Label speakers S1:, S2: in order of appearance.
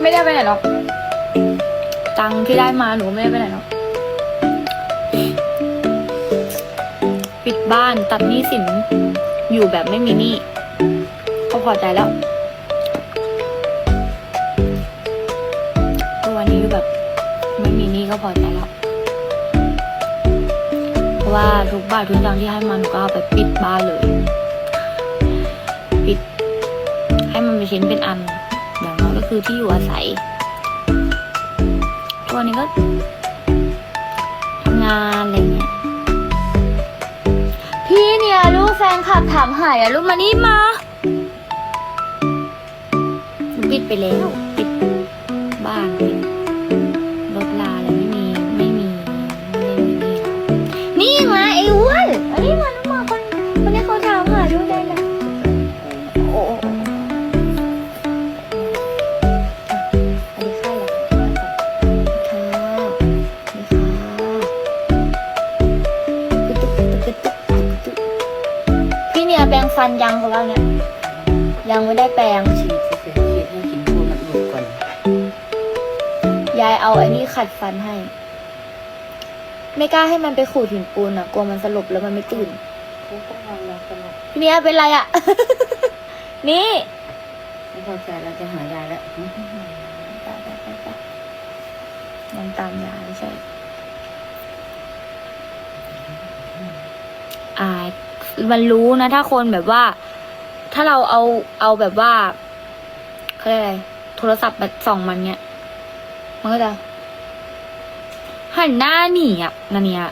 S1: ไม่ได้ไปไหนหรอก ตังค์ที่ได้มาหนูไม่ได้ไปไหนหรอก ปิดบ้านตัดหนี้สิน อยู่แบบไม่มีหนี้ก็พอใจแล้วทุกวันนี้อยู่แบบไม่มีหนี้ก็พอใจแล้ว เพราะว่าทุกบาททุกตังค์ที่ให้มาหนูก็เอาไปปิดบ้านเลย ปิด ให้มันเป็นชิ้นเป็นอัน ก็คือที่อยู่อาศัยตัวนี้ก็ทำงานอะไรเงี้ยพี่เนี่ยลูกแฟนคลับถามหายอะลูกมานี่มาหนูปิดไปแล้วปิดบ้านปิดรถลาอะไรไม่มีไม่มีไม่มีนี่มาไอ้วน พี่เนี่ยแปรงฟันยังของเราเนี่ยยังไม่ได้แปรง
S2: ฉีดเสร็จฉีดให้หินปูนมันหลุดก่อน
S1: ยายเอาไอ้นี่ขัดฟันให้ ไม่กล้าให้มันไปขูดหินปูนอะกลัวมันสลบแล้วมันไม่ตื่น
S2: เขาก็นอนรอกันหรอก
S1: พี่เนี่ยเป็นไรอะ นี่
S2: ไม่พอใจเราจะหายาแล้ว
S1: ไปไปไปไปยังตามยายใช่อ่า มันรู้นะ ถ้าคนแบบว่า ถ้าเราเอาเอาแบบว่าเขาเรียกอะไรโทรศัพท์แบบส่องมันเนี้ยมันก็จะหันหน้าหนีอะนันเนี้ย